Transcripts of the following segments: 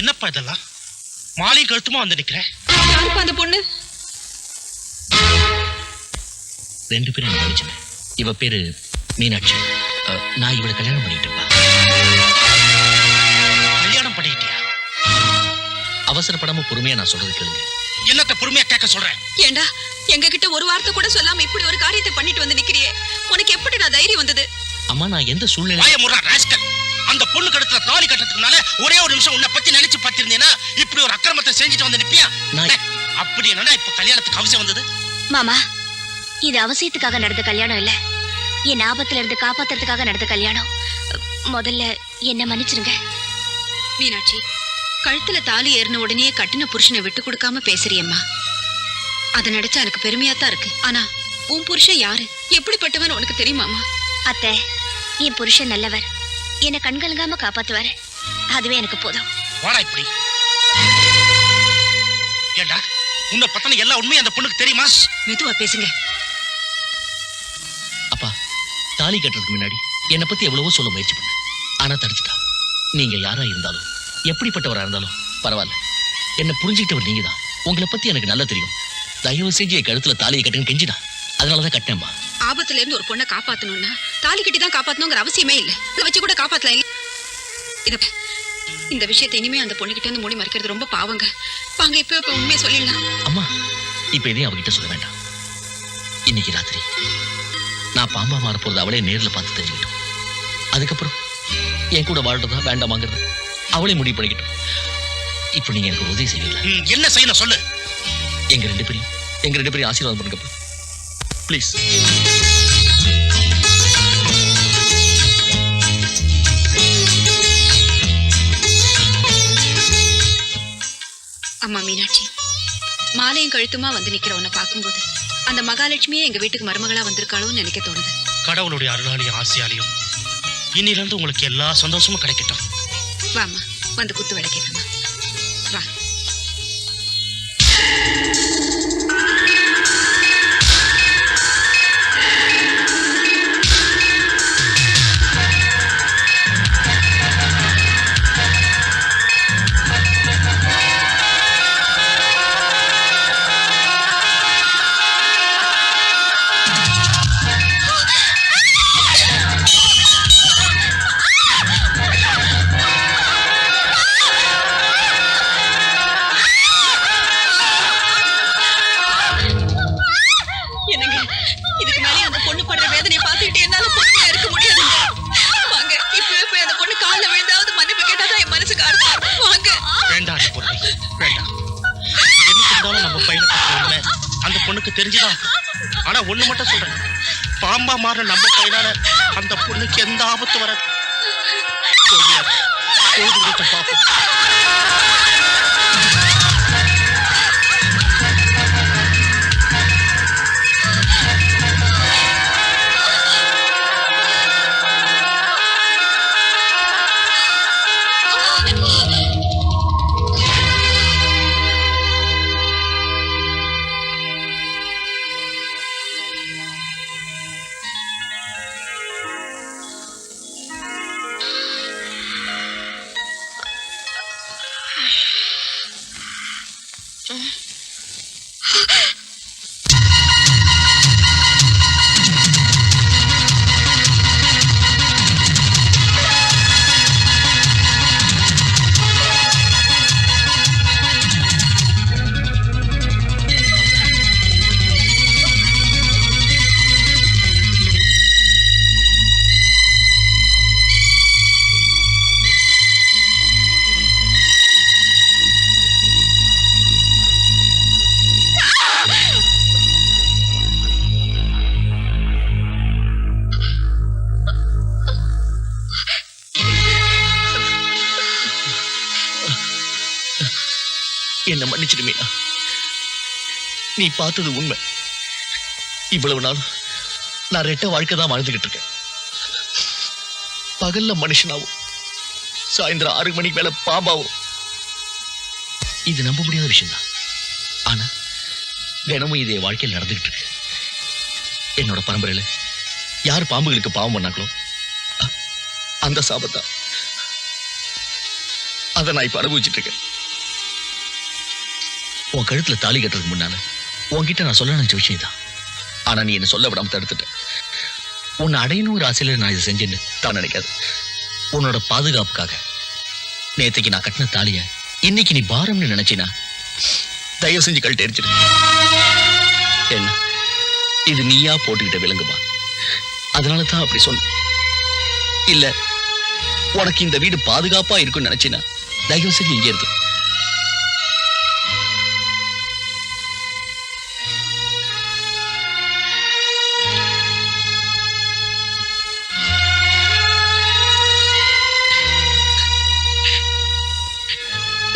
என்னப்பா இதெல்லாம்? மாலை கழுத்துமா வந்து நிக்கிறேன். யாருப்பா அந்த பொண்ணு? ரெண்டு பேரும் எனக்கு பிடிச்சது இவ பேரு மீனாட்சி. அஹ், நான் இவளை கல்யாணம் பண்ணிட்டேன்ப்பா கல்யாணம் பண்ணிக்கிட்டியா? அவசரப்படாம பொறுமையா நான் சொல்றது கேளுங்க. என்னத்த பொறுமையா கேட்க சொல்றேன் ஏண்டா எங்க கிட்ட ஒரு வார்த்தை கூட சொல்லாம இப்படி ஒரு காரியத்தை பண்ணிட்டு வந்து நிக்கிறியே. உனக்கு எப்படி நான் தைரியம் வந்தது? அம்மா நான் எந்த சூழ்நிலை வாய முறா ராஸ்கல். அந்த பொண்ணு கழுத்துல தாலி கட்டறதுக்கு முன்னால ஒரே ஒரு நிமிஷம் உன்னை பத்தி நினைச்சு பார்த்திருந்தேனா இப்படி ஒரு அக்கிரமத்தை செஞ்சுட்டு வந்து நிப்பியா? அப்படி என்னடா இப்ப கல்யாணத்துக்கு அவசியம் வந்தது? மாமா இது அவசியத்துக்காக நடந்த கல்யாணம் இல்ல. என் ஆபத்துல இருந்து காப்பாத்துறதுக்காக நடந்த கல்யாணம். முதல்ல என்ன மன்னிச்சிருங்க. மீனாட்சி கழுத்துல தாலி ஏறின உடனே கட்டின புருஷனை விட்டு கொடுக்காம பேசுறியம்மா. அதை நினைச்சா எனக்கு பெருமையா தான் இருக்கு. ஆனா உன் புருஷன் யாரு? எப்படிப்பட்டவன் உனக்கு தெரியுமாமா அத்தை என் புருஷன் நல்லவர். என்னை கண்கலங்காம காப்பாத்துவாரு. அதுவே எனக்கு போதும். வாடா இப்படி. ஏண்டா உன்னை பத்தின எல்லா உண்மையும் அந்த பொண்ணுக்கு தெரியுமா? மெதுவா பேசுங்க. அப்பா தாலி கட்டுறதுக்கு முன்னாடி என்னை பத்தி எவ்வளவோ சொல்ல முயற்சி பண்ணேன். ஆனா தடுத்துட்டா. நீங்க யாரா இருந்தாலும் எப்படிப்பட்டவரா இருந்தாலும் பரவாயில்ல. என்ன புரிஞ்சுக்கிட்டவர் நீங்க தான் உங்களை பத்தி எனக்கு நல்லா தெரியும். தயவு செஞ்சு என் கழுத்துல தாலியை கட்டுன்னு கெஞ்சிடா. அதனாலதான் கட்டினேம்மா ஆபத்துல இருந்து ஒரு பொண்ணை காப்பாத்தணும்னா தாலி கட்டி தான் காப்பாத்தணுங்கிற அவசியமே இல்ல. இதை வச்சு கூட காப்பாத்தலாம் இல்ல இத. இந்த விஷயத்தை இனிமே அந்த பொண்ணுகிட்ட இருந்து மூடி மறைக்கிறது ரொம்ப பாவங்க. வாங்க இப்ப இப்ப உண்மையை சொல்லிடலாம்? அம்மா இப்ப இதையும் அவகிட்ட சொல்ல வேண்டாம். இன்னைக்கு ராத்திரி நான் பாம்பா மாற போறது அவளே நேர்ல பார்த்து தெரிஞ்சுக்கிட்டோம். அதுக்கப்புறம் என் கூட வாழ்றதா வேண்டாமாங்கிறது அவளே முடிவு பண்ணிக்கிட்டோம். இப்போ நீங்க எனக்கு உதவி செய்வீங்களா? என்ன செய்யணும் சொல்லு. எங்க ரெண்டு பேரையும் எங்க ரெண்டு பேரையும் ஆசீர்வாதம் பண்ணுங்க ப்ளீஸ் அம்மா மீனாட்சி. மாலையும் கழுத்துமா வந்து நிக்கிற உன்னை பார்க்கும்போது அந்த மகாலட்சுமியே எங்க வீட்டுக்கு மருமகளா வந்திருக்காளோன்னு நினைக்க தோணுது. கடவுளுடைய அருளாலையும் ஆசையாலையும் இன்னிலிருந்து உங்களுக்கு எல்லா சந்தோஷமும் கிடைக்கட்டும். வாம்மா வந்து குத்து விளக்கேற்றமா பொண்ணுக்கு தெரிஞ்சுதான் ஆனா ஒண்ணு மட்டும் சொல்றேன். பாம்பா மாற நம்ம பையனால அந்த பொண்ணுக்கு எந்த ஆபத்து வராது. சொல்லியா? என்ன மன்னிச்சிடு மீனா நீ பார்த்தது உண்மை. இவ்வளவு நாள் நான் ரெட்ட வாழ்க்கை தான் வாழ்ந்துகிட்டு இருக்கேன். பகல்ல மனுஷனாவும் சாயந்தரம் ஆறு மணிக்கு மேல பாம்பாவும். இது நம்ப முடியாத விஷயம்தான். ஆனா தினமும் இது என் வாழ்க்கையில் நடந்துகிட்டு இருக்கு. என்னோட பரம்பரையில யார் பாம்புகளுக்கு பாவம் பண்ணாங்களோ அந்த சாபத்தான் அதை நான் இப்ப அனுபவிச்சுட்டு இருக்கேன். உன் கழுத்துல தாலி கட்டுறதுக்கு முன்னால உன்கிட்ட நான் சொல்ல நினைச்ச விஷயம் தான் ஆனா நீ என்ன சொல்ல விடாம தடுத்துட்ட. உன்னை அடையணுங்கிற ஆசையில நான் இதை செஞ்சேன்னு தான் நினைக்காது. உன்னோட பாதுகாப்புக்காக நேத்தைக்கு நான் கட்டின தாலிய இன்னைக்கு நீ பாரம்னு நினைச்சினா தயவு செஞ்சு கழட்டி எரிச்சிடு. என்ன? இது நீயா போட்டுக்கிட்ட விலங்குமா? அதனால தான் அப்படி சொன்ன. இல்ல உனக்கு இந்த வீடு பாதுகாப்பா இருக்கும்னு நினைச்சினா தயவு செஞ்சு இங்கே இருக்கு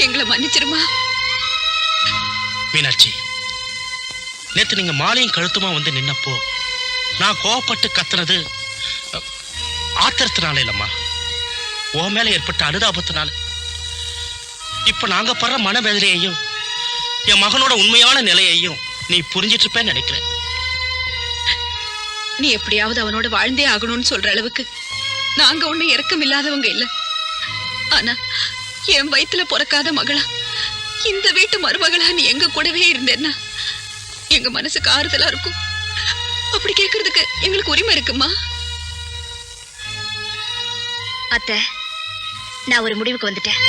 எங்களை மன்னிச்சிருமா? மீனாட்சி நேத்து நீங்க மாலையும் கழுத்துமா வந்து நின்னப்போ நான் கோவப்பட்டு கத்துனது ஆத்திரத்தினால இல்லம்மா. உன் மேல ஏற்பட்ட அனுதாபத்தினால. இப்ப நாங்க படுற மனவேதனையையும் என் மகனோட உண்மையான நிலையையும் நீ புரிஞ்சிட்டு இருப்பேன்னு நினைக்கிறேன். நீ எப்படியாவது அவனோட வாழ்ந்தே ஆகணும்னு சொல்ற அளவுக்கு நாங்க ஒண்ணு இறக்கம் இல்லாதவங்க இல்ல. ஆனா என் வயிற்றுல பிறக்காத மகளா. இந்த வீட்டு மருமகளா நீ எங்க கூடவே இருந்தேன்னா? எங்க மனசுக்கு ஆறுதலா இருக்கும். அப்படி கேக்குறதுக்கு எங்களுக்கு உரிமை இருக்குமா? அத்தை நான் ஒரு முடிவுக்கு வந்துட்டேன்.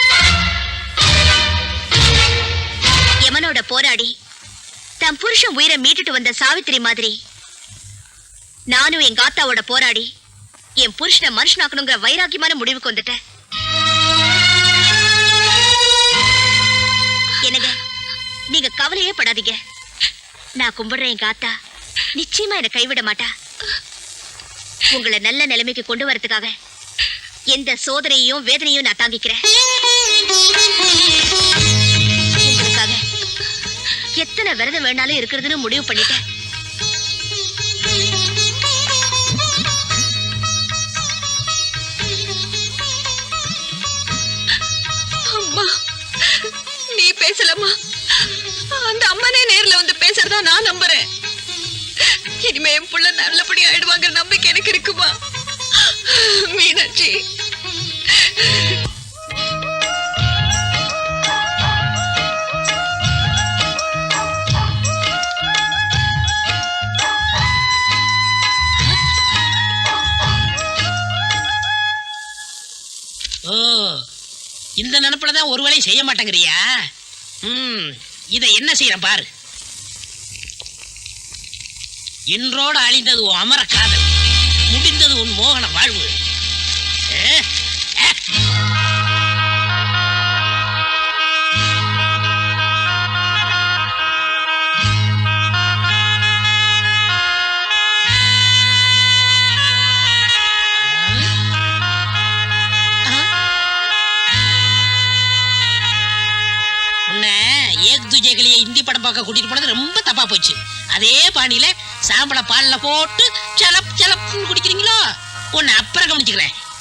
யமனோட போராடி தன் புருஷன் உயிரை மீட்டுட்டு வந்த சாவித்திரி மாதிரி நானும் எங்க ஆத்தாவோட போராடி என் புருஷனை மனுஷனாக்கணுங்கிற வைராக்கியமான முடிவுக்கு வந்துட்டேன். என்னங்க? நீங்க கவலையே படாதீங்க. நான் கும்பிடுறேன் எங்க ஆத்தா. நிச்சயமா என்னை கைவிட மாட்டா. உங்களை நல்ல நிலைமைக்கு கொண்டு வரதுக்காக எந்த சோதனையும் வேதனையும் நான் தாங்கிக்கிறேன். உங்களுக்காக எத்தனை விரதம் வேணாலும் இருக்கிறதுன்னு முடிவு பண்ணிட்டேன். தான் நான் நம்புறேன். இனிமே என் புள்ள நல்லபடி ஆயிடுவாங்க நம்பிக்கை எனக்கு இருக்குமா? மீனாட்சி. ஓ இந்த நினப்புல தான் ஒரு வேலையும் செய்ய மாட்டேங்கிறியா? ம் இதை என்ன செய்யறேன் பாரு. இன்றோடு அழிந்தது உன் அமர காதல். முடிந்தது உன் மோகன வாழ்வு. ஏக் துஜைகளையே இந்தி படம் பார்க்க கூட்டிட்டு போனது ரொம்ப தப்பா போச்சு. அதே பாணியில சாம்பளை பால்ல போட்டு சலப் சலப்னு குடிக்கிறீங்களோ? உன்னை அப்புறம் கவனிச்சுக்கிறேன்.